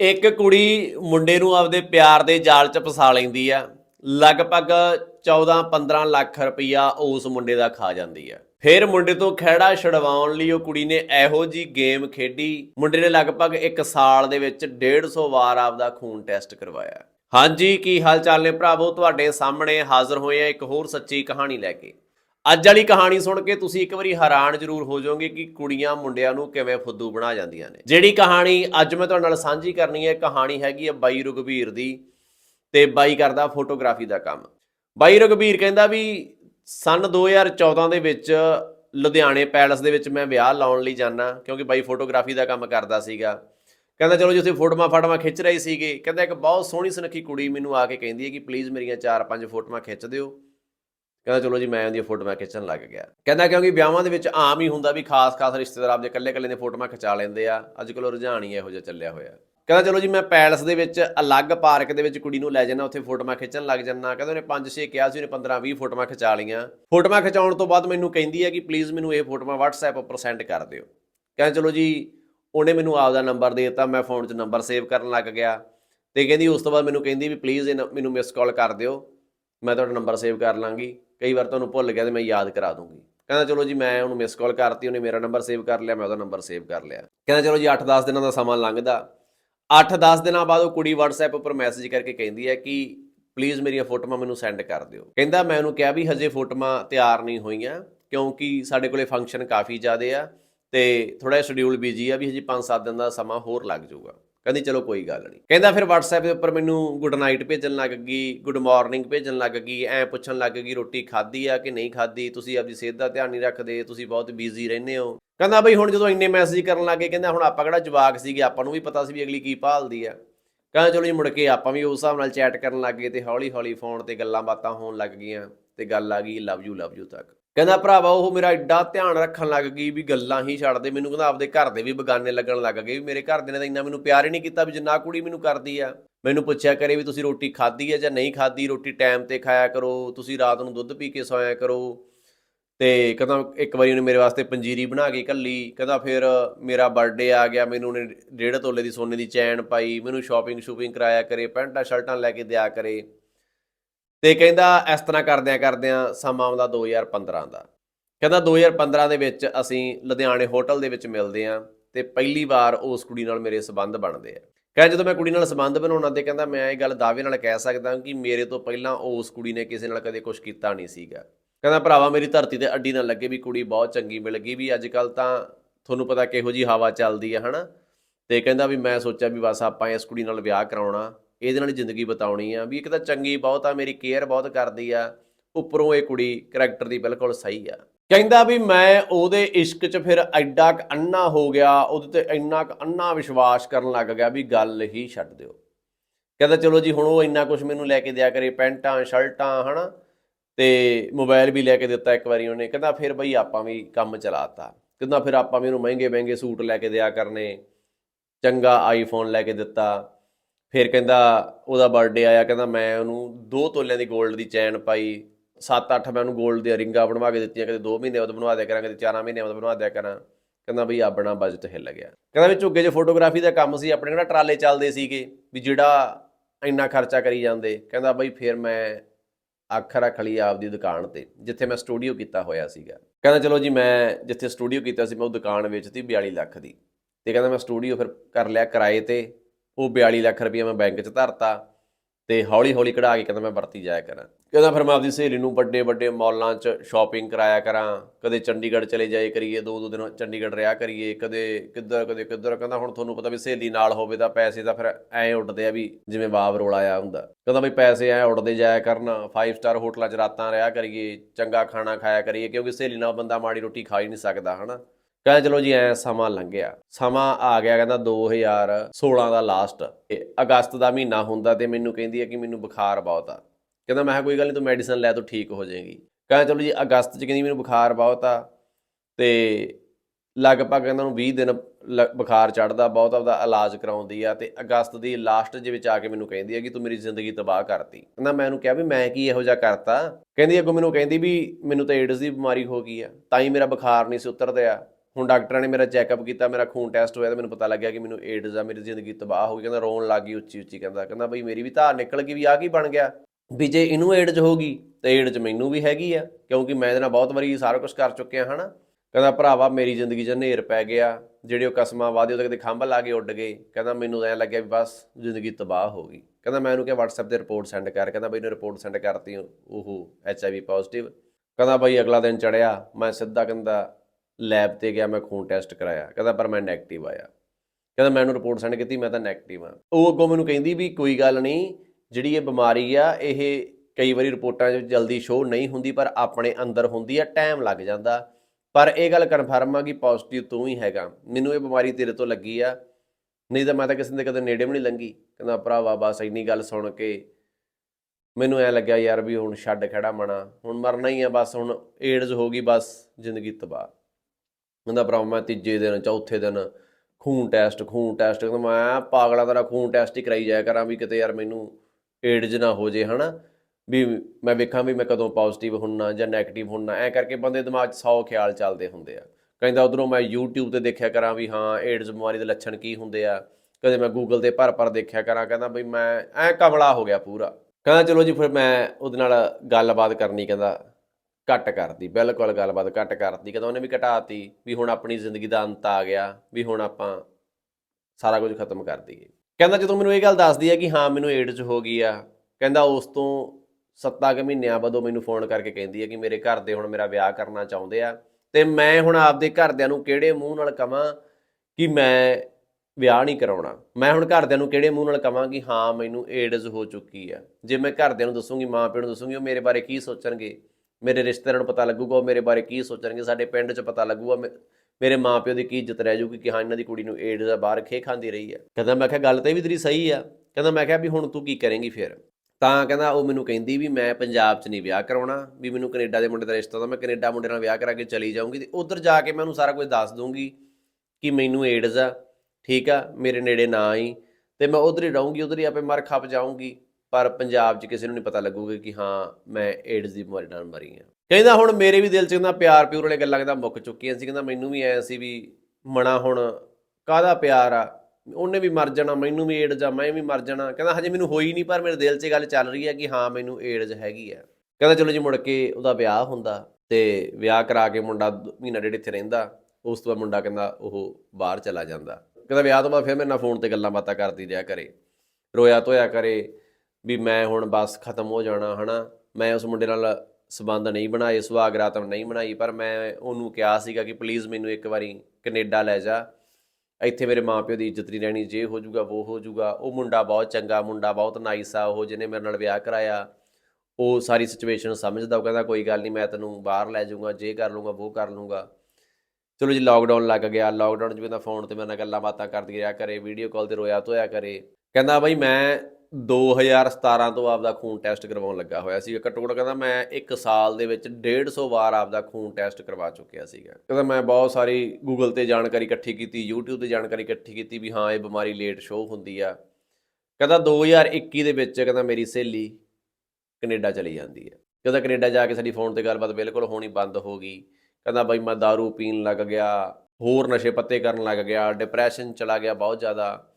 ਇੱਕ ਕੁੜੀ ਮੁੰਡੇ ਨੂੰ ਆਪਦੇ ਪਿਆਰ ਦੇ ਜਾਲ 'ਚ ਫਸਾ ਲੈਂਦੀ ਆ, ਲਗਭਗ 14-15 ਲੱਖ ਰੁਪਈਆ ਉਸ ਮੁੰਡੇ ਦਾ ਖਾ ਜਾਂਦੀ ਆ। ਫਿਰ ਮੁੰਡੇ ਤੋਂ ਖਹਿੜਾ ਛਡਵਾਉਣ ਲਈ ਉਹ ਕੁੜੀ ਨੇ ਇਹੋ ਜੀ ਗੇਮ ਖੇਡੀ। ਮੁੰਡੇ ਨੇ ਲਗਭਗ 1 ਸਾਲ ਦੇ ਵਿੱਚ 150 ਵਾਰ ਆਪਦਾ ਖੂਨ ਟੈਸਟ ਕਰਵਾਇਆ। ਹਾਂਜੀ, ਕੀ ਹਾਲ ਚਾਲ ਨੇ ਭਰਾਵੋ? ਤੁਹਾਡੇ ਸਾਹਮਣੇ ਹਾਜ਼ਰ ਹੋਏ ਆ ਇੱਕ ਹੋਰ ਸੱਚੀ ਕਹਾਣੀ ਲੈ ਕੇ। ਅੱਜ ਵਾਲੀ ਕਹਾਣੀ ਸੁਣ ਕੇ ਤੁਸੀਂ ਇੱਕ ਵਾਰੀ ਹੈਰਾਨ ਜ਼ਰੂਰ ਹੋ ਜਾਓਗੇ ਕਿ ਕੁੜੀਆਂ ਮੁੰਡਿਆਂ ਨੂੰ ਕਿਵੇਂ ਫੁੱਦੂ ਬਣਾ ਜਾਂਦੀਆਂ ਨੇ। ਜਿਹੜੀ ਕਹਾਣੀ ਅੱਜ ਮੈਂ ਤੁਹਾਡੇ ਨਾਲ ਸਾਂਝੀ ਕਰਨੀ ਹੈ, ਕਹਾਣੀ ਹੈਗੀ ਹੈ ਬਾਈ ਰੁਗਵੀਰ ਦੀ ਤੇ ਬਾਈ ਕਰਦਾ ਫੋਟੋਗ੍ਰਾਫੀ ਦਾ ਕੰਮ। ਬਾਈ ਰੁਗਵੀਰ ਕਹਿੰਦਾ ਵੀ ਸਨ 2014 ਦੇ ਵਿੱਚ ਲੁਧਿਆਣੇ ਪੈਲਸ ਦੇ ਵਿੱਚ ਮੈਂ ਵਿਆਹ ਲਾਉਣ ਲਈ ਜਾਣਾ ਕਿਉਂਕਿ ਬਾਈ ਫੋਟੋਗ੍ਰਾਫੀ ਦਾ ਕੰਮ ਕਰਦਾ ਸੀਗਾ। ਕਹਿੰਦਾ, ਚਲੋ ਜੀ, ਉੱਥੇ ਫੋਟੋਆਂ ਫਾਟੋਆਂ ਖਿੱਚ ਰਹੇ ਸੀਗੇ। ਕਹਿੰਦਾ, ਇੱਕ ਬਹੁਤ ਸੋਹਣੀ ਸੁਨੱਖੀ ਕੁੜੀ ਮੈਨੂੰ ਆ ਕੇ ਕਹਿੰਦੀ ਹੈ ਕਿ ਪਲੀਜ਼ ਮੇਰੀਆਂ 4-5 ਫੋਟੋਆਂ ਖਿੱਚ ਦਿਓ। ਕਹਿੰਦਾ, ਚਲੋ ਜੀ, ਮੈਂ ਉਹਦੀਆਂ ਫੋਟੋਆਂ ਖਿੱਚਣ ਲੱਗ ਗਿਆ। ਕਹਿੰਦਾ, ਕਿਉਂਕਿ ਵਿਆਹਾਂ ਦੇ ਵਿੱਚ ਆਮ ਹੀ ਹੁੰਦਾ ਵੀ ਖਾਸ-ਖਾਸ ਰਿਸ਼ਤੇਦਾਰ ਆਪਦੇ ਇਕੱਲੇ-ਇਕੱਲੇ ਦੀਆਂ ਫੋਟੋਆਂ ਖਿਚਾ ਲੈਂਦੇ ਆ। ਅੱਜ ਕੱਲ੍ਹ ਰੁਝਾਨ ਹੀ ਇਹੋ ਜਿਹਾ ਚੱਲਿਆ ਹੋਇਆ। ਕਹਿੰਦਾ, ਚਲੋ ਜੀ, ਮੈਂ ਪੈਲਸ ਦੇ ਵਿੱਚ ਅਲੱਗ ਪਾਰਕ ਦੇ ਵਿੱਚ ਕੁੜੀ ਨੂੰ ਲੈ ਜਾਣਾ ਉੱਥੇ ਫੋਟੋਆਂ ਖਿੱਚਣ ਲੱਗ ਜਾਣਾ ਕਹਿੰਦਾ, ਉਹਨੇ 5-6 ਕਿਹਾ ਸੀ, ਉਹਨੇ 15-20 ਫੋਟੋਆਂ ਖਿਚਾ ਲਈਆਂ। ਫੋਟੋਆਂ ਖਿਚਾਉਣ ਤੋਂ ਬਾਅਦ ਮੈਨੂੰ ਕਹਿੰਦੀ ਹੈ ਕਿ ਪਲੀਜ਼ ਮੈਨੂੰ ਇਹ ਫੋਟੋਆਂ WhatsApp ਉੱਪਰ ਸੈਂਡ ਕਰ ਦਿਓ। ਕਹਿੰਦਾ, ਚਲੋ ਜੀ, ਉਹਨੇ ਮੈਨੂੰ ਆਪਦਾ ਨੰਬਰ ਦੇ ਦਿੱਤਾ, ਮੈਂ ਫੋਨ 'ਚ ਨੰਬਰ ਸੇਵ ਕਰਨ ਲੱਗ ਗਿਆ। ਤੇ ਕਹਿੰਦੀ, ਉਸ ਤੋਂ ਬਾਅਦ ਮੈਨੂੰ ਕਹਿੰਦੀ ਵੀ ਪਲੀਜ਼ ਇਹ ਨ- ਮੈਨੂੰ ਮਿਸ ਕਾਲ ਕਰ ਦਿਓ। ਮੈਂ ਤੁਹਾਡਾ ਨੰਬਰ ਸੇਵ ਕਰ ਲਾਂਗੀ। ਕਈ ਵਾਰ ਤੁਹਾਨੂੰ ਭੁੱਲ ਗਿਆ ਤੇ ਮੈਂ ਯਾਦ ਕਰਾ ਦੂੰਗੀ। ਕਹਿੰਦਾ, ਚਲੋ ਜੀ, ਮੈਂ ਉਹਨੂੰ ਮਿਸ ਕਾਲ ਕਰਤੀ, ਉਹਨੇ ਮੇਰਾ ਨੰਬਰ ਸੇਵ ਕਰ ਲਿਆ, ਮੈਂ ਉਹਦਾ ਨੰਬਰ ਸੇਵ ਕਰ ਲਿਆ। ਕਹਿੰਦਾ, ਚਲੋ ਜੀ 8-10 ਦਿਨਾਂ ਦਾ ਸਮਾਂ ਲੰਘਦਾ। 8-10 ਦਿਨਾਂ ਬਾਅਦ ਉਹ ਕੁੜੀ WhatsApp ਉੱਪਰ ਮੈਸੇਜ ਕਰਕੇ ਕਹਿੰਦੀ ਹੈ ਕਿ ਪਲੀਜ਼ ਮੇਰੀਆਂ ਫੋਟੋਆਂ ਮੈਨੂੰ ਸੈਂਡ ਕਰ ਦਿਓ। ਕਹਿੰਦਾ, ਮੈਂ ਉਹਨੂੰ ਕਿਹਾ ਵੀ, ਹਜੇ ਫੋਟੋਆਂ ਤਿਆਰ ਨਹੀਂ ਹੋਈਆਂ, ਕਿਉਂਕਿ ਸਾਡੇ ਕੋਲੇ ਫੰਕਸ਼ਨ ਕਾਫੀ ਜ਼ਿਆਦੇ ਆ ਤੇ ਥੋੜਾ ਸ਼ਡਿਊਲ ਬਿਜ਼ੀ ਆ ਵੀ ਹਜੇ 5-7 ਦਿਨ ਦਾ ਸਮਾਂ ਹੋਰ ਲੱਗ ਜਾਊਗਾ। ਕਹਿੰਦੀ ਚਲੋ ਕੋਈ ਗੱਲ ਨਹੀਂ। ਕਹਿੰਦਾ ਫਿਰ WhatsApp ਦੇ ਉੱਪਰ ਮੈਨੂੰ ਗੁੱਡ ਨਾਈਟ ਭੇਜਣ ਲੱਗ ਗਈ ਗੁੱਡ ਮਾਰਨਿੰਗ ਭੇਜਣ ਲੱਗ ਗਈ, ਐ ਪੁੱਛਣ ਲੱਗ ਗਈ ਰੋਟੀ ਖਾਧੀ ਆ ਕਿ ਨਹੀਂ ਖਾਧੀ, ਤੁਸੀਂ ਆਪਣੀ ਸਿਹਤ ਦਾ ਧਿਆਨ ਨਹੀਂ ਰੱਖਦੇ, ਤੁਸੀਂ ਬਹੁਤ ਬਿਜ਼ੀ ਰਹਿੰਦੇ ਹੋ। ਕਹਿੰਦਾ ਬਈ ਹੁਣ ਜਦੋਂ ਇੰਨੇ ਮੈਸੇਜ ਕਰਨ ਲੱਗੇ ਕਹਿੰਦਾ ਹੁਣ ਆਪਾਂ ਕਿਹੜਾ ਜਵਾਕ ਸੀਗੇ, ਆਪਾਂ ਨੂੰ ਵੀ ਪਤਾ ਸੀ ਵੀ ਅਗਲੀ ਕੀ ਭਾਲਦੀ ਆ। ਕਹਿੰਦਾ ਚਲੋ ਜੀ ਮੁੜ ਕੇ ਆਪਾਂ ਵੀ ਉਸ ਹਿਸਾਬ ਨਾਲ ਚੈਟ ਕਰਨ ਲੱਗ ਗਏ ਤੇ ਹੌਲੀ ਹੌਲੀ ਫੋਨ ਤੇ ਗੱਲਾਂ ਬਾਤਾਂ ਹੋਣ ਲੱਗ ਗਈਆਂ ਤੇ ਗੱਲ ਆ ਗਈ ਲਵ ਯੂ ਲਵ ਯੂ ਤੱਕ। ਕਹਿੰਦਾ, ਭਰਾਵਾ, ਉਹ ਮੇਰਾ ਐਡਾ ਧਿਆਨ ਰੱਖਣ ਲੱਗ ਗਈ ਵੀ ਗੱਲਾਂ ਹੀ ਛੱਡ ਦੇ। ਮੈਨੂੰ ਕਹਿੰਦਾ, ਆਪਦੇ ਘਰ ਦੇ ਵੀ ਬਗਾਨੇ ਲੱਗਣ ਲੱਗ ਗਏ ਵੀ ਮੇਰੇ ਘਰ ਦੇ ਨੇ ਤਾਂ ਇੰਨਾ ਮੈਨੂੰ ਪਿਆਰ ਹੀ ਨਹੀਂ ਕੀਤਾ ਵੀ ਜਿੰਨਾ ਕੁੜੀ ਮੈਨੂੰ ਕਰਦੀ ਆ। ਮੈਨੂੰ ਪੁੱਛਿਆ ਕਰੇ ਵੀ ਤੁਸੀਂ ਰੋਟੀ ਖਾਧੀ ਹੈ ਜਾਂ ਨਹੀਂ ਖਾਧੀ? ਰੋਟੀ ਟਾਈਮ ਤੇ ਖਾਇਆ ਕਰੋ। ਤੁਸੀਂ ਰਾਤ ਨੂੰ ਦੁੱਧ ਪੀ ਕੇ ਸੋਇਆ ਕਰੋ। ਤੇ ਕਹਿੰਦਾ, ਇੱਕ ਵਾਰੀ ਉਹਨੇ ਮੇਰੇ ਵਾਸਤੇ ਪੰਜੀਰੀ ਬਣਾ ਕੇ ਕੱਲੀ ਕਹਿੰਦਾ, ਫਿਰ ਮੇਰਾ ਬਰਥਡੇ ਆ ਗਿਆ। ਮੈਨੂੰ ਉਹਨੇ ਡੇਢ ਤੋਲੇ ਦੀ ਸੋਨੇ ਦੀ ਚੈਨ ਪਾਈ। ਮੈਨੂੰ ਸ਼ਾਪਿੰਗ ਸ਼ੂਪਿੰਗ ਕਰਾਇਆ ਕਰੇ ਪੈਂਟਾਂ ਸ਼ਰਟਾਂ ਲੈ ਕੇ ਦਿਆ ਕਰੇ। ਤੇ ਕਹਿੰਦਾ ਇਸ ਤਰ੍ਹਾਂ ਕਰਦਿਆਂ ਕਰਦਿਆਂ ਸਮਾਂ ਆਉਂਦਾ 2015 ਦਾ। ਕਹਿੰਦਾ 2015 ਦੇ ਵਿੱਚ ਅਸੀਂ ਲੁਧਿਆਣੇ ਹੋਟਲ ਦੇ ਵਿੱਚ ਮਿਲਦੇ ਆਂ ਤੇ ਪਹਿਲੀ ਵਾਰ ਉਸ ਕੁੜੀ ਨਾਲ ਮੇਰੇ ਸਬੰਧ ਬਣਦੇ ਆ। ਕਹਿੰਦਾ ਜਦੋਂ ਮੈਂ ਕੁੜੀ ਨਾਲ ਸਬੰਧ ਬਣਾਉਣਾ ਤੇ ਕਹਿੰਦਾ ਮੈਂ ਇਹ ਗੱਲ ਦਾਅਵੇ ਨਾਲ ਕਹਿ ਸਕਦਾ ਕਿ ਮੇਰੇ ਤੋਂ ਪਹਿਲਾਂ ਉਸ ਕੁੜੀ ਨੇ ਕਿਸੇ ਨਾਲ ਕਦੇ ਕੁਝ ਕੀਤਾ ਨਹੀਂ ਸੀਗਾ। ਕਹਿੰਦਾ ਭਰਾਵਾ ਮੇਰੀ ਧਰਤੀ ਤੇ ਅੱਡੀ ਨਾ ਲੱਗੇ ਵੀ ਕੁੜੀ ਬਹੁਤ ਚੰਗੀ ਮਿਲ ਗਈ, ਵੀ ਅੱਜ ਕੱਲ ਤਾਂ ਤੁਹਾਨੂੰ ਪਤਾ ਕਿਹੋ ਜੀ ਹਵਾ ਚੱਲਦੀ ਆ, ਹਨਾ? ਤੇ ਕਹਿੰਦਾ ਵੀ ਮੈਂ ਸੋਚਿਆ ਵੀ ਬਸ ਆਪਾਂ ਇਸ ਕੁੜੀ ਨਾਲ ਵਿਆਹ ਕਰਾਉਣਾ। ਇਹਦੇ ਨਾਲ ਜ਼ਿੰਦਗੀ ਬਤਾਉਣੀ ਆ, ਵੀ ਇੱਕ ਤਾਂ ਚੰਗੀ ਬਹੁਤ ਆ, ਮੇਰੀ ਕੇਅਰ ਬਹੁਤ ਕਰਦੀ ਆ, ਉੱਪਰੋਂ ਇਹ ਕੁੜੀ ਕੈਰੈਕਟਰ ਦੀ ਬਿਲਕੁਲ ਸਹੀ ਆ। ਕਹਿੰਦਾ ਵੀ ਮੈਂ ਉਹਦੇ ਇਸ਼ਕ 'ਚ ਫਿਰ ਐਡਾ ਕ ਅੰਨਾ ਹੋ ਗਿਆ, ਉਹਦੇ ਤੇ ਇੰਨਾ ਕ ਅੰਨਾ ਵਿਸ਼ਵਾਸ ਕਰਨ ਲੱਗ ਗਿਆ ਵੀ ਗੱਲ ਹੀ ਛੱਡ ਦਿਓ। ਕਹਿੰਦਾ ਚਲੋ ਜੀ, ਹੁਣ ਉਹ ਇੰਨਾ ਕੁਝ ਮੈਨੂੰ ਲੈ ਕੇ ਦਿਆ ਕਰੇ, ਪੈਂਟਾਂ, ਸ਼ਰਟਾਂ, ਹਨਾ, ਤੇ ਮੋਬਾਈਲ ਵੀ ਲੈ ਕੇ ਦਿੱਤਾ ਇੱਕ ਵਾਰੀ ਉਹਨੇ। ਕਹਿੰਦਾ ਫਿਰ ਬਈ ਆਪਾਂ ਵੀ ਕੰਮ ਚਲਾਤਾ। ਕਹਿੰਦਾ ਫਿਰ ਆਪਾਂ ਵੀ ਉਹਨੂੰ ਮਹਿੰਗੇ ਮਹਿੰਗੇ ਸੂਟ ਲੈ ਕੇ ਦਿਆ ਕਰਨੇ, ਚੰਗਾ ਆਈਫੋਨ ਲੈ ਕੇ ਦਿੱਤਾ। ਫਿਰ ਕਹਿੰਦਾ ਉਹਦਾ ਬਰਥਡੇ ਆਇਆ, ਕਹਿੰਦਾ ਮੈਂ ਉਹਨੂੰ ਦੋ ਤੋਲਿਆਂ ਦੀ 골ਡ ਦੀ ਚੈਨ ਪਾਈ 7-8 ਮੈਂ ਉਹਨੂੰ 골ਡ ਦੀਆਂ ਰਿੰਗਾਂ ਬਣਵਾ ਕੇ ਦਿੱਤੀਆਂ, ਕਦੇ 2 ਮਹੀਨੇ ਬਾਅਦ ਬਣਵਾ ਦਿਆ ਕਰਾਂ, ਕਦੇ 4 ਮਹੀਨੇ ਬਾਅਦ ਬਣਵਾ ਦਿਆ ਕਰਾਂ। ਕਹਿੰਦਾ ਬਈ ਆਪਣਾ ਬਜਟ ਹਿੱਲ ਗਿਆ। ਕਹਿੰਦਾ ਵੀ ਝੁੱਗੇ 'ਚ ਫੋਟੋਗ੍ਰਾਫੀ ਦਾ ਕੰਮ ਸੀ, ਆਪਣੇ ਕਿਹੜਾ ਟਰਾਲੇ ਚੱਲਦੇ ਸੀਗੇ, ਵੀ ਜਿਹੜਾ ਇੰਨਾ ਖਰਚਾ ਕਰੀ ਜਾਂਦੇ। ਕਹਿੰਦਾ ਬਈ ਫਿਰ ਮੈਂ ਅੱਖ ਰੱਖ ਲਈ ਆਪਦੀ ਦੁਕਾਨ ਤੇ, ਜਿੱਥੇ ਮੈਂ ਸਟੂਡੀਓ ਕੀਤਾ ਹੋਇਆ ਸੀਗਾ। ਕਹਿੰਦਾ ਚਲੋ ਜੀ, ਮੈਂ ਜਿੱਥੇ ਸਟੂਡੀਓ ਕੀਤਾ ਸੀ, ਮੈਂ ਉਹ ਦੁਕਾਨ ਵੇਚਤੀ 42 ਲੱਖ ਦੀ। ਤੇ ਕਹਿੰਦਾ ਮੈਂ ਸਟੂਡੀਓ ਫਿਰ ਕਰ ਲਿਆ ਕਿਰਾਏ ਤੇ ਉਹ 42 ਲੱਖ ਰੁਪਏ ਮੈਂ ਬੈਂਕ 'ਚ ਧਰਤਾ ਤੇ ਹੌਲੀ ਹੌਲੀ ਕਢਾ ਕੇ ਕਹਿੰਦਾ ਮੈਂ ਵਰਤੀ ਜਾਇਆ ਕਰਾਂ। ਕਹਿੰਦਾ ਫਿਰ ਮੈਂ ਆਪਦੀ ਸਹੇਲੀ ਨੂੰ ਵੱਡੇ ਵੱਡੇ ਮਾਲਾਂ 'ਚ ਸ਼ਾਪਿੰਗ ਕਰਾਇਆ ਕਰਾਂ, ਕਦੇ ਚੰਡੀਗੜ੍ਹ ਚਲੇ ਜਾਏ ਕਰੀਏ, ਦੋ ਦੋ ਦਿਨ ਚੰਡੀਗੜ੍ਹ ਰਿਹਾ ਕਰੀਏ, ਕਦੇ ਕਿੱਧਰ ਕਦੇ ਕਿੱਧਰ, ਕਹਿੰਦਾ ਹੁਣ ਤੁਹਾਨੂੰ ਪਤਾ ਵੀ ਸਹੇਲੀ ਨਾਲ ਹੋਵੇ ਤਾਂ ਪੈਸੇ ਤਾਂ ਫਿਰ ਐਂ ਉੱਡਦੇ ਆ ਵੀ ਜਿਵੇਂ ਬਾਬ ਰੋਲ ਆਇਆ ਹੁੰਦਾ। ਕਹਿੰਦਾ ਵੀ ਪੈਸੇ ਐਂ ਉੱਡਦੇ ਜਾਇਆ ਕਰਨ 5 ਸਟਾਰ ਹੋਟਲਾਂ 'ਚ ਰਾਤਾਂ ਰਿਹਾ ਕਰੀਏ, ਚੰਗਾ ਖਾਣਾ ਖਾਇਆ ਕਰੀਏ, ਕਿਉਂਕਿ ਸਹੇਲੀ ਨਾਲ ਬੰਦਾ ਮਾੜੀ ਰੋਟੀ ਖਾ ਹੀ ਨਹੀਂ ਸਕਦਾ, ਹਨਾ? ਕਹਿੰਦਾ ਚਲੋ ਜੀ, ਐ ਸਮਾਂ ਲੰਘਿਆ। ਸਮਾਂ ਆ ਗਿਆ, ਕਹਿੰਦਾ 2016 ਦਾ ਲਾਸਟ ਅਗਸਤ ਦਾ ਮਹੀਨਾ ਹੁੰਦਾ ਤੇ ਮੈਨੂੰ ਕਹਿੰਦੀ ਹੈ ਕਿ ਮੈਨੂੰ ਬੁਖਾਰ ਬਹੁਤ ਆ। ਕਹਿੰਦਾ ਮੈਂ ਕਿਹਾ, ਕੋਈ ਗੱਲ ਨਹੀਂ ਤੂੰ ਮੈਡੀਸਨ ਲੈ, ਤੂੰ ਠੀਕ ਹੋ ਜਾਏਗੀ। ਕਹਿੰਦਾ ਚਲੋ ਜੀ, ਅਗਸਤ ਚ ਕਹਿੰਦੀ ਮੈਨੂੰ ਬੁਖਾਰ ਬਹੁਤ ਆ। ਤੇ ਲਗਭਗ ਕਹਿੰਦਾ ਨੂੰ 20 ਦਿਨ ਲ- ਬੁਖਾਰ ਚੜਦਾ ਬਹੁਤ ਆਪਦਾ ਇਲਾਜ ਕਰਾਉਂਦੀ ਆ। ਤੇ ਅਗਸਤ ਦੀ ਲਾਸਟ ਦੇ ਵਿੱਚ ਆ ਕੇ ਮੈਨੂੰ ਕਹਿੰਦੀ ਹੈ ਕਿ ਤੂੰ ਮੇਰੀ ਜ਼ਿੰਦਗੀ ਤਬਾਹ ਕਰਤੀ। ਕਹਿੰਦਾ ਮੈਂ ਇਹਨੂੰ ਕਿਹਾ ਵੀ ਮੈਂ ਕੀ ਇਹੋ ਜਿਹਾ ਕਰਤਾ? ਕਹਿੰਦੀ ਅੱਗੋਂ ਮੈਨੂੰ ਕਹਿੰਦੀ ਵੀ ਮੈਨੂੰ ਤਾਂ ਏਡਜ਼ ਦੀ ਬਿਮਾਰੀ ਹੋ ਗਈ ਆ। ਤਾਂ ਹੀ ਮੇਰਾ ਬੁਖਾਰ ਨਹੀਂ ਸੀ ਉਤਰਦਾ ਹੁਣ ਡਾਕਟਰਾਂ ਨੇ ਮੇਰਾ ਚੈੱਕਅਪ ਕੀਤਾ, ਮੇਰਾ ਖੂਨ ਟੈਸਟ ਹੋਇਆ ਤਾਂ ਮੈਨੂੰ ਪਤਾ ਲੱਗਿਆ ਕਿ ਮੈਨੂੰ ਏਡਜ਼ ਆ, ਮੇਰੀ ਜ਼ਿੰਦਗੀ ਤਬਾਹ ਹੋ ਗਈ, ਕਹਿੰਦਾ ਰੋਣ ਲੱਗ ਗਈ ਉੱਚੀ ਉੱਚੀ, ਕਹਿੰਦਾ ਕਹਿੰਦਾ ਬਈ ਮੇਰੀ ਵੀ ਧਾਰ ਨਿਕਲ ਗਈ ਵੀ ਆ ਕੀ ਬਣ ਗਿਆ? ਵੀ ਜੇ ਇਹਨੂੰ ਏਡਜ਼ ਹੋ ਹੋਗੀ ਤੇ ਏਡਜ਼ ਮੈਨੂੰ ਵੀ ਹੈਗੀ ਆ, ਕਿਉਂਕਿ ਮੈਂ ਇਹਦੇ ਨਾਲ ਬਹੁਤ ਵਾਰੀ ਸਾਰਾ ਕੁਝ ਕਰ ਚੁੱਕਿਆ, ਹਨਾ? ਕਹਿੰਦਾ, ਭਰਾਵਾ, ਮੇਰੀ ਜ਼ਿੰਦਗੀ 'ਚ ਹਨੇਰ ਪੈ ਗਿਆ, ਜਿਹੜੇ ਉਹ ਕਸਮਾਂ ਵਾਦੇ ਉਹਦੇ ਕਿਤੇ ਖੰਭ ਲਾ ਕੇ ਉੱਡ ਗਏ, ਕਹਿੰਦਾ ਮੈਨੂੰ ਐਂ ਲੱਗਿਆ ਵੀ ਬਸ ਜ਼ਿੰਦਗੀ ਤਬਾਹ ਹੋ ਗਈ। ਕਹਿੰਦਾ, ਮੈਂ ਉਹਨੂੰ ਕਿਹਾ, WhatsApp ਤੇ ਰਿਪੋਰਟ ਸੈਂਡ ਕਰ, ਕਹਿੰਦਾ ਬਈ ਇਹਨੂੰ ਰਿਪੋਰਟ ਸੈਂਡ ਕਰਤੀ, ਉਹ HIV ਪੋਜ਼ਿਟਿਵ ਕਹਿੰਦਾ ਬਈ ਅਗਲਾ ਦਿਨ ਚੜਿਆ, ਮੈਂ ਸਿੱਧਾ ਕਹਿੰਦਾ ਲੈਬ ਤੇ ਗਿਆ, ਮੈਂ ਖੂਨ ਟੈਸਟ ਕਰਾਇਆ। ਕਹਿੰਦਾ, ਪਰ ਮੈਂ 네ਗੇਟਿਵ ਆਇਆ। ਕਹਿੰਦਾ, ਮੈਂ ਉਹਨੂੰ ਰਿਪੋਰਟ ਸੈਂਡ ਕੀਤੀ, ਮੈਂ ਤਾਂ 네ਗੇਟਿਵ ਆ ਉਹ ਅੱਗੋਂ ਮੈਨੂੰ ਕਹਿੰਦੀ ਵੀ, ਕੋਈ ਗੱਲ ਨਹੀਂ, ਜਿਹੜੀ ਇਹ ਬਿਮਾਰੀ ਆ, ਇਹ ਕਈ ਵਾਰੀ ਰਿਪੋਰਟਾਂ 'ਚ ਜਲਦੀ ਸ਼ੋਅ ਨਹੀਂ ਹੁੰਦੀ, ਪਰ ਆਪਣੇ ਅੰਦਰ ਹੁੰਦੀ ਆ ਟਾਈਮ ਲੱਗ ਜਾਂਦਾ। ਪਰ ਇਹ ਗੱਲ ਕਨਫਰਮ ਆ ਕਿ ਪੋਜ਼ਿਟਿਵ ਤੂੰ ਹੀ ਹੈਗਾ। ਮੈਨੂੰ ਇਹ ਬਿਮਾਰੀ ਤੇਰੇ ਤੋਂ ਲੱਗੀ ਆ। ਨਹੀਂ ਤਾਂ ਮੈਂ ਤਾਂ ਕਿਸੇ ਦੇ ਕਦੇ ਨੇੜੇ ਵੀ ਨਹੀਂ ਲੰਗੀ। ਕਹਿੰਦਾ, ਭਰਾਵਾ, ਬਸ ਇੰਨੀ ਗੱਲ ਸੁਣ ਕੇ ਮੈਨੂੰ ਐ ਲੱਗਿਆ ਯਾਰ ਵੀ ਹੁਣ ਛੱਡ ਖੜਾ ਮਣਾ ਹੁਣ ਮਰਨਾ ਹੀ ਆ, ਬਸ ਹੁਣ ਏਡਜ਼ ਹੋ ਗਈ, ਬਸ ਜ਼ਿੰਦਗੀ ਤਬਾਹ। ਕਹਿੰਦਾ ਭਰਾ ਮੈਂ ਤੀਜੇ ਦਿਨ, ਚੌਥੇ ਦਿਨ ਖੂਨ ਟੈਸਟ ਖੂਨ ਟੈਸਟ ਕਹਿੰਦਾ ਮੈਂ ਪਾਗਲਾ ਦਾ ਖੂਨ ਟੈਸਟ ਹੀ ਕਰਾਈ ਜਾਇਆ ਕਰਾਂ ਵੀ ਕਿਤੇ ਯਾਰ ਮੈਨੂੰ ਏਡਜ਼ ਨਾ ਹੋ ਜੇ, ਹਨਾ? ਵੀ ਮੈਂ ਵੇਖਾਂ ਵੀ ਮੈਂ ਕਦੋਂ ਪੋਜ਼ਿਟਿਵ ਹੁੰਨਾ ਜਾਂ ਨੈਗੇਟਿਵ ਹੁੰਨਾ। ਐ ਕਰਕੇ ਬੰਦੇ ਦਿਮਾਗ 'ਚ 100 ਖਿਆਲ ਚੱਲਦੇ ਹੁੰਦੇ ਆ। ਕਹਿੰਦਾ ਉਧਰੋਂ ਮੈਂ YouTube ਤੇ ਦੇਖਿਆ ਕਰਾਂ ਵੀ ਹਾਂ ਏਡਜ਼ ਬਿਮਾਰੀ ਦੇ ਲੱਛਣ ਕੀ ਹੁੰਦੇ ਆ। ਕਦੇ ਮੈਂ Google ਤੇ ਭਰ ਭਰ ਦੇਖਿਆ ਕਰਾਂ, ਕਹਿੰਦਾ ਬਈ ਮੈਂ ਐ ਕਮਲਾ ਹੋ ਗਿਆ ਪੂਰਾ। ਕਹਿੰਦਾ ਚਲੋ ਜੀ ਫਿਰ ਮੈਂ ਉਹਦੇ ਨਾਲ ਗੱਲਬਾਤ ਕਰਨੀ, ਕਹਿੰਦਾ ਘੱਟ ਕਰਦੀ, ਬਿਲਕੁਲ ਗੱਲਬਾਤ ਘੱਟ ਕਰਦੀ। ਕਹਿੰਦਾ ਉਹਨੇ ਵੀ ਘਟਾਤੀ ਵੀ ਹੁਣ ਆਪਣੀ ਜ਼ਿੰਦਗੀ ਦਾ ਅੰਤ ਆ ਗਿਆ, ਵੀ ਹੁਣ ਆਪਾਂ ਸਾਰਾ ਕੁਝ ਖਤਮ ਕਰ ਦਈਏ। ਕਹਿੰਦਾ ਜਦੋਂ ਮੈਨੂੰ ਇਹ ਗੱਲ ਦੱਸਦੀ ਹੈ ਕਿ ਹਾਂ, ਮੈਨੂੰ ਏਡਜ਼ ਹੋ ਗਈ ਆ, ਕਹਿੰਦਾ ਉਸ ਤੋਂ 7 ਕੁ ਮਹੀਨਿਆਂ ਬਾਅਦ ਮੈਨੂੰ ਫੋਨ ਕਰਕੇ ਕਹਿੰਦੀ ਹੈ ਕਿ ਮੇਰੇ ਘਰ ਦੇ ਹੁਣ ਮੇਰਾ ਵਿਆਹ ਕਰਨਾ ਚਾਹੁੰਦੇ ਆ ਤੇ ਮੈਂ ਹੁਣ ਆਪਦੇ ਘਰਦਿਆਂ ਨੂੰ ਕਿਹੜੇ ਮੂੰਹ ਨਾਲ ਕਵਾਂ ਕਿ ਮੈਂ ਵਿਆਹ ਨਹੀਂ ਕਰਾਉਣਾ? ਮੈਂ ਹੁਣ ਘਰਦਿਆਂ ਨੂੰ ਕਿਹੜੇ ਮੂੰਹ ਨਾਲ ਕਵਾਂ ਕਿ ਹਾਂ, ਮੈਨੂੰ ਏਡਜ਼ ਹੋ ਚੁੱਕੀ ਆ? ਜੇ ਮੈਂ ਘਰਦਿਆਂ ਨੂੰ ਦੱਸੂਗੀ, ਮਾਂ ਪਿਓ ਨੂੰ ਦੱਸੂਗੀ, ਉਹ ਮੇਰੇ ਬਾਰੇ ਕੀ ਸੋਚਣਗੇ? ਮੇਰੇ ਰਿਸ਼ਤੇਦਾਰਾਂ ਨੂੰ ਪਤਾ ਲੱਗੂਗਾ, ਉਹ ਮੇਰੇ ਬਾਰੇ ਕੀ ਸੋਚਣਗੇ, ਸਾਡੇ ਪਿੰਡ 'ਚ ਪਤਾ ਲੱਗੂਗਾ, ਮੇ- ਮੇਰੇ ਮਾਂ ਪਿਓ ਦੀ ਕੀ ਇੱਜ਼ਤ ਰਹਿ ਜੂਗੀ ਕਿ ਹਾਂ, ਇਹਨਾਂ ਦੀ ਕੁੜੀ ਨੂੰ ਏਡਜ਼ ਆ, ਬਾਹਰ ਖੇ ਖਾਂਦੀ ਰਹੀ ਆ। ਕਹਿੰਦਾ ਮੈਂ ਕਿਹਾ, ਗੱਲ ਤਾਂ ਵੀ ਤੇਰੀ ਸਹੀ ਆ। ਕਹਿੰਦਾ ਮੈਂ ਕਿਹਾ ਵੀ ਹੁਣ ਤੂੰ ਕੀ ਕਰੇਂਗੀ ਫਿਰ? ਤਾਂ ਕਹਿੰਦਾ ਉਹ ਮੈਨੂੰ ਕਹਿੰਦੀ ਵੀ ਮੈਂ ਪੰਜਾਬ 'ਚ ਨਹੀਂ ਵਿਆਹ ਕਰਾਉਣਾ, ਵੀ ਮੈਨੂੰ ਕੈਨੇਡਾ ਦੇ ਮੁੰਡੇ ਦਾ ਰਿਸ਼ਤਾ ਤਾਂ ਮੈਂ ਕੈਨੇਡਾ ਮੁੰਡੇ ਨਾਲ ਵਿਆਹ ਕਰਾ ਕੇ ਚਲੀ ਜਾਊਂਗੀ ਤੇ ਉਧਰ ਜਾ ਕੇ ਮੈਂ ਉਹਨੂੰ ਸਾਰਾ ਕੁਝ ਦੱਸ ਦੂੰਗੀ ਕਿ ਮੈਨੂੰ ਏਡਜ਼ ਆ, ਠੀਕ ਆ, ਮੇਰੇ ਨੇੜੇ ਨਾ ਆਈ ਤੇ ਮੈਂ ਉਧਰ ਹੀ ਰਹੂੰਗੀ, ਉਧਰ ਹੀ ਆਪੇ ਮਰ ਖਪ ਜਾਊਂਗੀ। ਪਰ ਪੰਜਾਬ 'ਚ ਕਿਸੇ ਨੂੰ ਨਹੀਂ ਪਤਾ ਲੱਗੂਗਾ ਕਿ ਹਾਂ, ਮੈਂ ਏਡਜ਼ ਦੀ ਬਿਮਾਰੀ ਨਾਲ ਮਰੀ ਆ ਕਹਿੰਦਾ ਹੁਣ ਮੇਰੇ ਵੀ ਦਿਲ 'ਚ ਕਹਿੰਦਾ ਪਿਆਰ, ਪਿਓਰ ਵਾਲੇ ਗੱਲਾਂ ਕਹਿੰਦਾ ਮੁੱਕ ਚੁੱਕੀਆਂ ਸੀ। ਕਹਿੰਦਾ ਮੈਨੂੰ ਵੀ ਐ ਸੀ ਵੀ ਮਣਾ ਹੁਣ ਕਾਹਦਾ ਪਿਆਰ ਆ? ਉਹਨੇ ਵੀ ਮਰ ਜਾਣਾ, ਮੈਨੂੰ ਵੀ ਏਡਜ਼ ਆ, ਮੈਂ ਵੀ ਮਰ ਜਾਣਾ। ਕਹਿੰਦਾ ਹਜੇ ਮੈਨੂੰ ਹੋਈ ਨਹੀਂ, ਪਰ ਮੇਰੇ ਦਿਲ 'ਚ ਇਹ ਗੱਲ ਚੱਲ ਰਹੀ ਹੈ ਕਿ ਹਾਂ, ਮੈਨੂੰ ਏਡਜ਼ ਹੈਗੀ ਆ। ਕਹਿੰਦਾ ਚਲੋ ਜੀ ਮੁੜ ਕੇ ਉਹਦਾ ਵਿਆਹ ਹੁੰਦਾ ਤੇ ਵਿਆਹ ਕਰਾ ਕੇ ਮੁੰਡਾ ਮਹੀਨਾ ਡੇਢ ਇੱਥੇ ਰਹਿੰਦਾ। ਉਸ ਤੋਂ ਬਾਅਦ ਮੁੰਡਾ ਕਹਿੰਦਾ ਉਹ ਬਾਹਰ ਚਲਾ ਜਾਂਦਾ। ਕਹਿੰਦਾ ਵਿਆਹ ਤੋਂ ਬਾਅਦ ਫਿਰ ਮੇਰੇ ਨਾਲ ਫੋਨ ਤੇ ਗੱਲਾਂ ਬਾਤਾਂ ਕਰਦੀ ਰਿਹਾ ਕਰੇ। ਰੋਇਆ ਧੋਇਆ ਕਰੇ। ਵੀ ਮੈਂ ਹੁਣ ਬਸ ਖਤਮ ਹੋ ਜਾਣਾ, ਹਨਾ? ਮੈਂ ਉਸ ਮੁੰਡੇ ਨਾਲ ਸਬੰਧ ਨਹੀਂ ਬਣਾਏ, ਸੁਹਾਗ ਰਾਤ ਨਹੀਂ ਬਣਾਈ, ਪਰ ਮੈਂ ਉਹਨੂੰ ਕਿਹਾ ਸੀਗਾ ਕਿ ਪਲੀਜ਼ ਮੈਨੂੰ ਇੱਕ ਵਾਰੀ ਕੈਨੇਡਾ ਲੈ ਜਾ। ਇੱਥੇ ਮੇਰੇ ਮਾਪਿਓ ਦੀ ਇੱਜ਼ਤ ਨਹੀਂ ਰਹਿਣੀ, ਜੇ ਹੋ ਜਾਊਗਾ ਉਹ ਹੋ ਜਾਊਗਾ। ਉਹ ਮੁੰਡਾ ਬਹੁਤ ਚੰਗਾ, ਮੁੰਡਾ ਬਹੁਤ ਨਾਈਸ ਆ, ਉਹ ਜਿਹਨੇ ਮੇਰੇ ਨਾਲ ਵਿਆਹ ਕਰਾਇਆ, ਉਹ ਸਾਰੀ ਸਿਚੁਏਸ਼ਨ ਸਮਝਦਾ, ਉਹ ਕਹਿੰਦਾ, ਕੋਈ ਗੱਲ ਨਹੀਂ, ਮੈਂ ਤੈਨੂੰ ਬਾਹਰ ਲੈ ਜਾਊਂਗਾ, ਜੇ ਕਰ ਲੂੰਗਾ ਉਹ ਕਰ ਲੂੰਗਾ ਚਲੋ ਜੀ ਲਾਕਡਾਊਨ ਲੱਗ ਗਿਆ। ਲਾਕਡਾਊਨ 'ਚ ਵੀ ਤਾਂ ਫੋਨ ਤੇ ਮੇਰੇ ਨਾਲ ਗੱਲਾਂ ਬਾਤਾਂ ਕਰਦੀ ਰਿਹਾ ਕਰੇ ਵੀਡੀਓ ਕਾਲ ਤੇ ਰੋਇਆ ਧੋਇਆ ਕਰੇ। ਕਹਿੰਦਾ, ਬਈ ਮੈਂ 2017 ਤੋਂ ਆਪਦਾ ਖੂਨ ਟੈਸਟ ਕਰਵਾਉਣ ਲੱਗਾ ਹੋਇਆ ਸੀ ਘੱਟੋ ਘੱਟ ਕਹਿੰਦਾ ਮੈਂ 1 ਸਾਲ ਦੇ ਵਿੱਚ 150 ਵਾਰ ਆਪਦਾ ਖੂਨ ਟੈਸਟ ਕਰਵਾ ਚੁੱਕਿਆ ਸੀਗਾ। ਕਹਿੰਦਾ ਮੈਂ ਬਹੁਤ ਸਾਰੀ ਗੂਗਲ ਤੇ ਜਾਣਕਾਰੀ ਇਕੱਠੀ ਕੀਤੀ, YouTube ਤੇ ਜਾਣਕਾਰੀ ਇਕੱਠੀ ਕੀਤੀ ਵੀ ਹਾਂ, ਇਹ ਬਿਮਾਰੀ ਲੇਟ ਸ਼ੋ ਹੁੰਦੀ ਆ। ਕਹਿੰਦਾ 2021 ਦੇ ਵਿੱਚ ਕਹਿੰਦਾ ਮੇਰੀ ਸਹੇਲੀ ਕੈਨੇਡਾ ਚਲੀ ਜਾਂਦੀ ਹੈ ਕਹਿੰਦਾ ਕੈਨੇਡਾ ਜਾ ਕੇ ਸਾਡੀ ਫੋਨ ਤੇ ਗੱਲਬਾਤ ਬਿਲਕੁਲ ਹੋਣੀ ਬੰਦ ਹੋ ਗਈ। ਕਹਿੰਦਾ ਬਾਈ ਮੈਂ दारू ਪੀਣ ਲੱਗ ਗਿਆ, ਹੋਰ ਨਸ਼ੇ ਪੱਤੇ ਕਰਨ ਲੱਗ ਗਿਆ ਡਿਪਰੈਸ਼ਨ ਚਲਾ ਗਿਆ ਬਹੁਤ ਜ਼ਿਆਦਾ।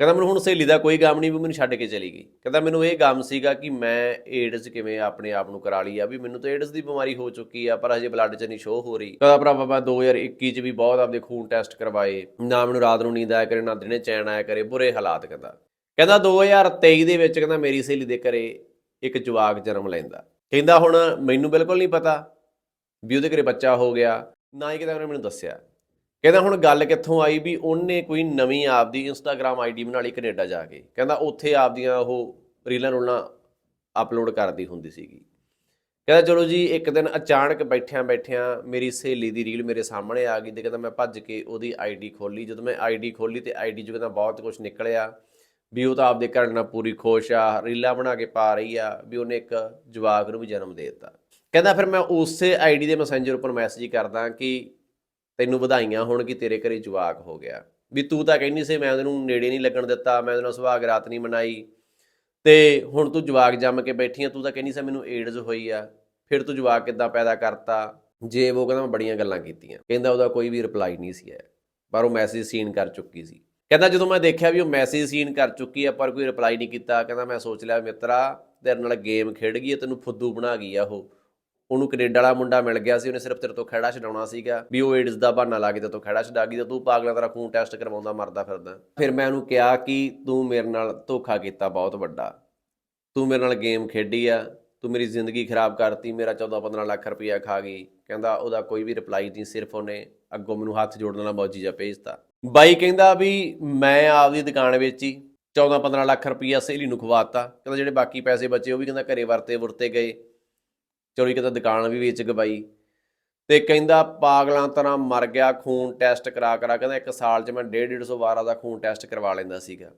ਕਹਿੰਦਾ ਮੈਨੂੰ ਹੁਣ ਸਹੇਲੀ ਦਾ ਕੋਈ ਗਮ ਨਹੀਂ ਵੀ ਮੈਨੂੰ ਛੱਡ ਕੇ ਚਲੀ ਗਈ। ਕਹਿੰਦਾ ਮੈਨੂੰ ਇਹ ਗਮ ਸੀਗਾ ਕਿ ਮੈਂ ਏਡਜ਼ ਕਿਵੇਂ ਆਪਣੇ ਆਪ ਨੂੰ ਕਰਾ ਲਈ ਆ ਵੀ ਮੈਨੂੰ ਤਾਂ ਏਡਜ਼ ਦੀ ਬਿਮਾਰੀ ਹੋ ਚੁੱਕੀ ਆ, ਪਰ ਹਜੇ ਬਲੱਡ 'ਚ ਨਹੀਂ ਸ਼ੋ ਹੋ ਰਹੀ। ਕਹਿੰਦਾ ਭਰਾਵਾ ਮੈਂ 2021 'ਚ ਵੀ ਬਹੁਤ ਆਪਦੇ ਖੂਨ ਟੈਸਟ ਕਰਵਾਏ। ਨਾ ਮੈਨੂੰ ਰਾਤ ਨੂੰ ਨੀਂਦ ਆਇਆ ਕਰੇ, ਨਾ ਦਿਨੇ ਚੈਨ ਆਇਆ ਕਰੇ, ਬੁਰੇ ਹਾਲਾਤ ਕਹਿੰਦਾ। ਕਹਿੰਦਾ 2023 ਦੇ ਵਿੱਚ ਕਹਿੰਦਾ ਮੇਰੀ ਸਹੇਲੀ ਦੇ ਘਰੇ ਇੱਕ ਜਵਾਕ ਜਨਮ ਲੈਂਦਾ। ਕਹਿੰਦਾ ਹੁਣ ਮੈਨੂੰ ਬਿਲਕੁਲ ਨਹੀਂ ਪਤਾ ਵੀ ਉਹਦੇ ਘਰੇ ਬੱਚਾ ਹੋ ਗਿਆ, ਨਾ ਹੀ ਕਿਤੇ ਉਹਨੇ ਮੈਨੂੰ ਦੱਸਿਆ। ਕਹਿੰਦਾ ਹੁਣ ਗੱਲ ਕਿੱਥੋਂ ਆਈ ਵੀ ਉਹਨੇ ਕੋਈ ਨਵੀਂ ਆਪਦੀ ਇੰਸਟਾਗ੍ਰam ਆਈਡੀ ਬਣਾ ਲਈ ਕੈਨੇਡਾ ਜਾ ਕੇ। ਕਹਿੰਦਾ ਉੱਥੇ ਆਪਦੀਆਂ ਉਹ ਰੀਲਾਂ ਰੋਲਾਂ ਅਪਲੋਡ ਕਰਦੀ ਹੁੰਦੀ ਸੀਗੀ। ਕਹਿੰਦਾ ਚਲੋ ਜੀ, ਇੱਕ ਦਿਨ ਅਚਾਨਕ ਬੈਠਿਆਂ ਬੈਠਿਆਂ ਮੇਰੀ ਸਹੇਲੀ ਦੀ ਰੀਲ ਮੇਰੇ ਸਾਹਮਣੇ ਆ ਗਈ ਤੇ ਕਹਿੰਦਾ ਮੈਂ ਭੱਜ ਕੇ ਉਹਦੀ ਆਈਡੀ ਖੋਲੀ ਜਦੋਂ ਮੈਂ ਆਈਡੀ ਖੋਲੀ ਤੇ ਆਈਡੀ 'ਚ ਕਹਿੰਦਾ ਬਹੁਤ ਕੁਝ ਨਿਕਲਿਆ ਵੀ ਉਹ ਤਾਂ ਆਪਦੇ ਘਰ ਨਾਲ ਪੂਰੀ ਖੁਸ਼ ਆ, ਰੀਲਾਂ ਬਣਾ ਕੇ ਪਾ ਰਹੀ ਆ ਵੀ ਉਹਨੇ ਇੱਕ ਜਵਾਕ ਨੂੰ ਵੀ ਜਨਮ ਦੇ ਦਿੱਤਾ। ਕਹਿੰਦਾ ਫਿਰ ਮੈਂ ਉਸੇ ਆਈਡੀ ਦੇ ਮੈਸੇਂਜਰ ਉੱਪਰ ਮੈਸੇਜ ਕਰਦਾ ਕਿ ਤੈਨੂੰ ਵਧਾਈਆਂ ਹੋਣ ਕਿ ਤੇਰੇ ਘਰੇ ਜਵਾਕ ਹੋ ਗਿਆ। ਵੀ ਤੂੰ ਤਾਂ ਕਹਿੰਦੀ ਸੀ, ਮੈਂ ਉਹਨੂੰ ਨੇੜੇ ਨਹੀਂ ਲੱਗਣ ਦਿੱਤਾ, ਮੈਂ ਉਹਦੇ ਨਾਲ ਸੁਹਾਗ ਰਾਤ ਨਹੀਂ ਮਨਾਈ। ਤੇ ਹੁਣ ਤੂੰ ਜਵਾਕ ਜੰਮ ਕੇ ਬੈਠੀ ਆ, ਤੂੰ ਤਾਂ ਕਹਿੰਦੀ ਸੀ, ਮੈਨੂੰ ਏਡਜ਼ ਹੋਈ ਆ। ਫਿਰ ਤੂੰ ਜਵਾਕ ਕਿੱਦਾਂ ਪੈਦਾ ਕਰਤਾ? ਜੇ ਉਹ ਕਹਿੰਦਾ, ਮੈਂ ਬੜੀਆਂ ਗੱਲਾਂ ਕੀਤੀਆਂ। ਕਹਿੰਦਾ, ਉਹਦਾ ਕੋਈ ਵੀ ਰਿਪਲਾਈ ਨਹੀਂ ਸੀ ਆਇਆ। ਪਰ ਉਹ ਮੈਸੇਜ ਸੀਨ ਕਰ ਚੁੱਕੀ ਸੀ। ਕਹਿੰਦਾ, ਜਦੋਂ ਮੈਂ ਦੇਖਿਆ ਵੀ ਉਹ ਮੈਸੇਜ ਸੀਨ ਕਰ ਚੁੱਕੀ ਆ, ਪਰ ਕੋਈ ਰਿਪਲਾਈ ਨਹੀਂ ਕੀਤਾ, ਕਹਿੰਦਾ, ਮੈਂ ਸੋਚ ਲਿਆ, ਮਿੱਤਰਾ, ਤੇਰੇ ਨਾਲ ਗੇਮ ਖੇਡ ਗਈ ਹੈ ਤੈਨੂੰ ਫੁੱਦੂ ਬਣਾ ਗਈ ਆ ਉਹ। ਉਹਨੂੰ ਕੈਨੇਡਾ ਵਾਲਾ ਮੁੰਡਾ ਮਿਲ ਗਿਆ ਸੀ, ਉਹਨੇ ਸਿਰਫ ਤੇਰੇ ਤੋਂ ਖਹਿੜਾ ਛਡਾਉਣਾ ਸੀਗਾ, ਵੀ ਉਹ ਏਡਸ ਦਾ ਬਹਾਨਾ ਲਾ ਕੇ ਤੇਰੇ ਤੋਂ ਖਹਿੜਾ ਛਡਾ ਗਈ ਤੇ ਤੂੰ ਪਾਗਲਾਂ ਤਰ੍ਹਾਂ ਖੂਨ ਟੈਸਟ ਕਰਵਾਉਂਦਾ ਮਰਦਾ ਫਿਰਦਾ। ਫਿਰ ਮੈਂ ਉਹਨੂੰ ਕਿਹਾ ਕਿ ਤੂੰ ਮੇਰੇ ਨਾਲ ਧੋਖਾ ਕੀਤਾ ਬਹੁਤ ਵੱਡਾ। ਤੂੰ ਮੇਰੇ ਨਾਲ ਗੇਮ ਖੇਡੀ ਆ, ਤੂੰ ਮੇਰੀ ਜ਼ਿੰਦਗੀ ਖਰਾਬ ਕਰਤੀ, ਮੇਰਾ 14-15 ਲੱਖ ਰੁਪਇਆ ਖਾ ਗਈ। ਕਹਿੰਦਾ ਉਹਦਾ ਕੋਈ ਵੀ ਰਿਪਲਾਈ ਨਹੀਂ, ਸਿਰਫ ਉਹਨੇ ਅੱਗੋਂ ਮੈਨੂੰ ਹੱਥ ਜੋੜਨ ਵਾਲਾ ਮੌਜੀ ਜਿਹਾ ਭੇਜਤਾ। ਬਾਈ ਕਹਿੰਦਾ ਵੀ ਮੈਂ ਆਪਦੀ ਦੁਕਾਨ ਵਿੱਚ ਹੀ 14-15 ਲੱਖ ਰੁਪਇਆ ਸਹੇਲੀ ਨੂੰ ਖਵਾਤਾ। ਕਹਿੰਦਾ ਜਿਹੜੇ ਬਾਕੀ ਪੈਸੇ ਬਚੇ, ਉਹ ਵੀ ਕਹਿੰਦਾ ਘਰੇ ਵਰਤੇ ਵਰਤੇ ਗਏ। ਚੋਰੀ ਕਹਿੰਦਾ ਦੁਕਾਨ ਵੀ ਵੇਚ ਗਵਾਈ ਤੇ ਕਹਿੰਦਾ ਪਾਗਲਾਂ ਤਰ੍ਹਾਂ ਮਰ ਗਿਆ, ਖੂਨ ਟੈਸਟ ਕਰਾ ਕਰਾ, ਕਹਿੰਦਾ ਇੱਕ ਸਾਲ 'ਚ ਮੈਂ 1.5 ਵਾਰਾਂ ਦਾ ਖੂਨ ਟੈਸਟ ਕਰਵਾ ਲੈਂਦਾ ਸੀਗਾ।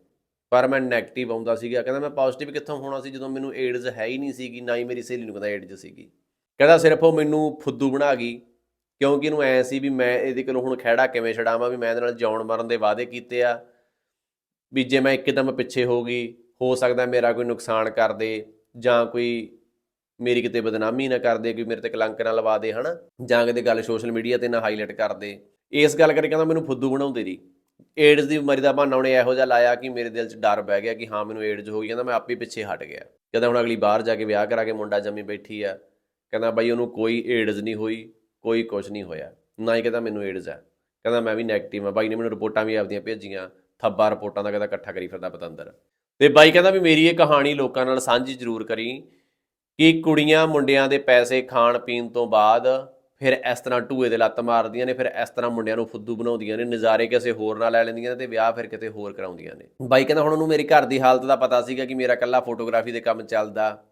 ਪਰ ਮੈਂ 네ਗੇਟਿਵ ਆਉਂਦਾ ਸੀਗਾ, ਕਹਿੰਦਾ ਮੈਂ ਪੋਜ਼ਿਟਿਵ ਕਿੱਥੋਂ ਹੋਣਾ ਸੀ ਜਦੋਂ ਮੈਨੂੰ ਏਡਜ਼ ਹੈ ਹੀ ਨਹੀਂ ਸੀਗੀ, ਨਾ ਹੀ ਮੇਰੀ ਸਹੇਲੀ ਨੂੰ ਕਹਿੰਦਾ ਏਡਜ਼ ਸੀਗੀ। ਕਹਿੰਦਾ ਸਿਰਫ ਉਹ ਮੈਨੂੰ ਫੁੱਦੂ ਬਣਾ ਗਈ, ਕਿਉਂਕਿ ਇਹਨੂੰ ਐ ਸੀ ਵੀ ਮੈਂ ਇਹਦੇ ਕੋਲੋਂ ਹੁਣ ਖਹਿੜਾ ਕਿਵੇਂ ਛਡਾਵਾਂ, ਵੀ ਮੈਂ ਇਹਦੇ ਨਾਲ ਜਾਉਣ ਮਰਨ ਦੇ ਵਾਅਦੇ ਕੀਤੇ ਆ, ਵੀ ਜੇ ਮੈਂ ਇੱਕਦਮ ਪਿੱਛੇ ਹੋ ਗਈ, ਹੋ ਸਕਦਾ ਮੇਰਾ ਕੋਈ ਨੁਕਸਾਨ ਕਰ ਦੇ ਜਾਂ ਕੋਈ ਮੇਰੀ ਕਿਤੇ ਬਦਨਾਮੀ ਨਾ ਕਰਦੇ ਕੋਈ ਮੇਰੇ ਤੇ ਕਲੰਕ ਨਾ ਲਵਾ ਦੇ, ਹਨਾ? ਜਾਂ ਕਿਤੇ ਗੱਲ ਸੋਸ਼ਲ ਮੀਡੀਆ ਤੇ ਨਾ ਹਾਈਲਾਈਟ ਕਰਦੇ ਇਸ ਗੱਲ ਕਰਕੇ ਕਹਿੰਦਾ ਮੈਨੂੰ ਫੁੱਦੂ ਬਣਾਉਂਦੇ ਰਹੀ ਏਡਜ਼ ਦੀ ਬਿਮਾਰੀ ਦਾ ਬਹਾਨਾ ਉਹਨੇ ਇਹੋ ਜਿਹਾ ਲਾਇਆ ਕਿ ਮੇਰੇ ਦਿਲ 'ਚ ਡਰ ਬਹਿ ਗਿਆ ਕਿ ਹਾਂ, ਮੈਨੂੰ ਏਡਜ਼ ਹੋ ਗਈ, ਕਹਿੰਦਾ ਮੈਂ ਆਪੇ ਪਿੱਛੇ ਹਟ ਗਿਆ। ਕਹਿੰਦਾ ਹੁਣ ਅਗਲੀ ਬਾਹਰ ਜਾ ਕੇ ਵਿਆਹ ਕਰਾ ਕੇ ਮੁੰਡਾ ਜੰਮੀ ਬੈਠੀ ਆ। ਕਹਿੰਦਾ ਬਾਈ ਉਹਨੂੰ ਕੋਈ ਏਡਜ਼ ਨਹੀਂ ਹੋਈ, ਕੋਈ ਕੁਝ ਨਹੀਂ ਹੋਇਆ। ਨਾ ਹੀ ਕਹਿੰਦਾ ਮੈਨੂੰ ਏਡਜ਼ ਆ। ਕਹਿੰਦਾ ਮੈਂ ਵੀ ਨੈਗੇਟਿਵ ਆ। ਬਾਈ ਨੇ ਮੈਨੂੰ ਰਿਪੋਰਟਾਂ ਵੀ ਆਪਦੀਆਂ ਭੇਜੀਆਂ, ਥੱਬਾ ਰਿਪੋਰਟਾਂ ਦਾ ਕਹਿੰਦਾ ਇਕੱਠਾ ਕਰੀ ਫਿਰਦਾ ਪਤੰਦਰ। ਤੇ ਬਾਈ ਕਹਿੰਦਾ ਵੀ ਮੇਰੀ ਇਹ ਕਹਾਣੀ ਲੋਕਾਂ ਨਾਲ ਸਾਂਝੀ ਜ਼ਰੂਰ ਕਰੀ ਕਿ ਕੁੜੀਆਂ ਮੁੰਡਿਆਂ ਦੇ ਪੈਸੇ ਖਾਣ ਪੀਣ ਤੋਂ ਬਾਅਦ ਫਿਰ ਇਸ ਤਰ੍ਹਾਂ ਢੂਏ ਦੇ ਲੱਤ ਮਾਰਦੀਆਂ ਨੇ, ਫਿਰ ਇਸ ਤਰ੍ਹਾਂ ਮੁੰਡਿਆਂ ਨੂੰ ਫੁੱਦੂ ਬਣਾਉਂਦੀਆਂ ਨੇ, ਨਜ਼ਾਰੇ ਕਿਸੇ ਹੋਰ ਨਾਲ ਲੈ ਲੈਂਦੀਆਂ ਨੇ ਤੇ ਵਿਆਹ ਫਿਰ ਕਿਤੇ ਹੋਰ ਕਰਾਉਂਦੀਆਂ ਨੇ। ਬਾਈ ਕਹਿੰਦਾ, ਹੁਣ ਉਹਨੂੰ ਮੇਰੀ ਘਰ ਦੀ ਹਾਲਤ ਦਾ ਪਤਾ ਸੀਗਾ ਕਿ ਮੇਰਾ ਕੱਲਾ ਫੋਟੋਗ੍ਰਾਫੀ ਦੇ ਕੰਮ ਚੱਲਦਾ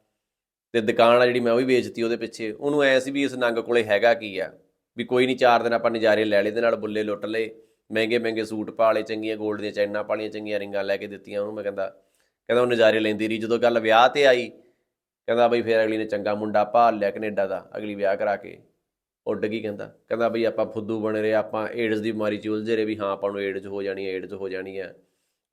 ਤੇ ਦੁਕਾਨ ਆ ਜਿਹੜੀ ਮੈਂ ਉਹ ਵੀ ਵੇਚਤੀ ਉਹਦੇ ਪਿੱਛੇ। ਉਹਨੂੰ ਐ ਸੀ ਵੀ ਇਸ ਨੰਗ ਕੋਲੇ ਹੈਗਾ ਕੀ ਆ? ਵੀ ਕੋਈ ਨਹੀਂ ਚਾਰ ਦਿਨ ਆਪਾਂ ਨਜ਼ਾਰੇ ਲੈ ਲਏ ਦੇ ਨਾਲ ਬੁੱਲੇ ਲੁੱਟ ਲਏ, ਮਹਿੰਗੇ ਮਹਿੰਗੇ ਸੂਟ ਪਾ ਲਏ, ਚੰਗੀਆਂ 골ਡ ਦੀਆਂ ਚੈਨਾਂ ਪਾਲੀਆਂ ਚੰਗੀਆਂ ਰਿੰਗਾਂ ਲੈ ਕੇ ਦਿੱਤੀਆਂ ਉਹਨੂੰ। ਮੈਂ ਕਹਿੰਦਾ ਕਹਿੰਦਾ ਉਹ ਨਜ਼ਾਰੇ ਲੈਂਦੀ ਰਹੀ। ਜਦੋਂ ਗੱਲ ਵਿਆਹ ਤੇ ਆਈ ਕਹਿੰਦਾ ਬਈ ਫਿਰ ਅਗਲੀ ਨੇ ਚੰਗਾ ਮੁੰਡਾ ਭਾਲ ਲਿਆ ਕੈਨੇਡਾ ਦਾ, ਅਗਲੀ ਵਿਆਹ ਕਰਾ ਕੇ। ਉੱਡ ਗਈ ਕਹਿੰਦਾ। ਕਹਿੰਦਾ ਬਈ ਆਪਾਂ ਫੁੱਦੂ ਬਣੇ ਰਹੇ, ਆਪਾਂ ਏਡਜ਼ ਦੀ ਬਿਮਾਰੀ ਚ ਉਲਝੇ ਰਹੇ ਵੀ ਹਾਂ, ਆਪਾਂ ਨੂੰ ਏਡਜ਼ ਹੋ ਜਾਣੀ ਹੈ, ਏਡਜ਼ ਹੋ ਜਾਣੀ ਹੈ।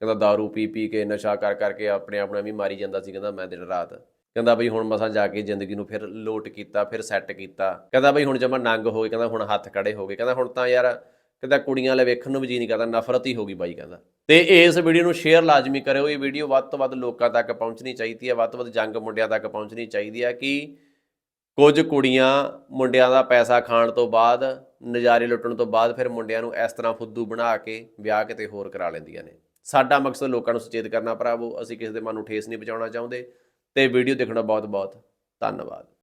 ਕਹਿੰਦਾ दारू ਪੀ ਪੀ ਕੇ, ਨਸ਼ਾ ਕਰ ਕਰਕੇ ਆਪਣੇ ਆਪਣਾ ਵੀ ਮਾਰੀ ਜਾਂਦਾ ਸੀ, ਕਹਿੰਦਾ ਮੈਂ ਦਿਨ ਰਾਤ। ਕਹਿੰਦਾ ਬਈ ਹੁਣ ਮਸਾਂ ਜਾ ਕੇ ਜ਼ਿੰਦਗੀ ਨੂੰ ਫਿਰ ਲੋਟ ਕੀਤਾ, ਫਿਰ ਸੈੱਟ ਕੀਤਾ। ਕਹਿੰਦਾ ਬਈ ਹੁਣ ਜਮਾ ਨੰਗ ਹੋ ਗਏ, ਕਹਿੰਦਾ ਹੁਣ ਹੱਥ ਖੜੇ ਹੋ ਗਏ। ਕਹਿੰਦਾ ਹੁਣ ਤਾਂ ਯਾਰ ਕਹਿੰਦਾ ਕੁੜੀਆਂ ਵਾਲੇ ਵੇਖਣ ਨੂੰ ਵੀ ਜੀ ਨਹੀਂ ਕਰਦਾ, ਨਫ਼ਰਤ ਹੀ ਹੋ ਗਈ ਬਾਈ ਕਹਿੰਦਾ। ਤੇ ਇਸ ਵੀਡੀਓ ਨੂੰ ਸ਼ੇਅਰ ਲਾਜ਼ਮੀ ਕਰਿਓ, ਇਹ ਵੀਡੀਓ ਵੱਧ ਤੋਂ ਵੱਧ ਲੋਕਾਂ ਤੱਕ ਪਹੁੰਚਣੀ ਚਾਹੀਦੀ ਹੈ, ਵੱਧ ਤੋਂ ਵੱਧ ਜੰਗ ਮੁੰਡਿਆਂ ਤੱਕ ਪਹੁੰਚਣੀ ਚਾਹੀਦੀ ਹੈ ਕਿ ਕੁਝ ਕੁੜੀਆਂ ਮੁੰਡਿਆਂ ਦਾ ਪੈਸਾ ਖਾਣ ਤੋਂ ਬਾਅਦ, ਨਜ਼ਾਰੇ ਲੁੱਟਣ ਤੋਂ ਬਾਅਦ ਫਿਰ ਮੁੰਡਿਆਂ ਨੂੰ ਇਸ ਤਰ੍ਹਾਂ ਫੁੱਦੂ ਬਣਾ ਕੇ ਵਿਆਹ ਕਿਤੇ ਹੋਰ ਕਰਾ ਲੈਂਦੀਆਂ ਨੇ। ਸਾਡਾ ਮਕਸਦ ਲੋਕਾਂ ਨੂੰ ਸੁਚੇਤ ਕਰਨਾ ਭਰਾਵੋ, ਅਸੀਂ ਕਿਸੇ ਦੇ ਮਨ ਨੂੰ ਠੇਸ ਨਹੀਂ ਪਹੁੰਚਾਉਣਾ ਚਾਹੁੰਦੇ। ਤੇ ਵੀਡੀਓ ਦੇਖਣਾ ਬਹੁਤ ਬਹੁਤ ਧੰਨਵਾਦ।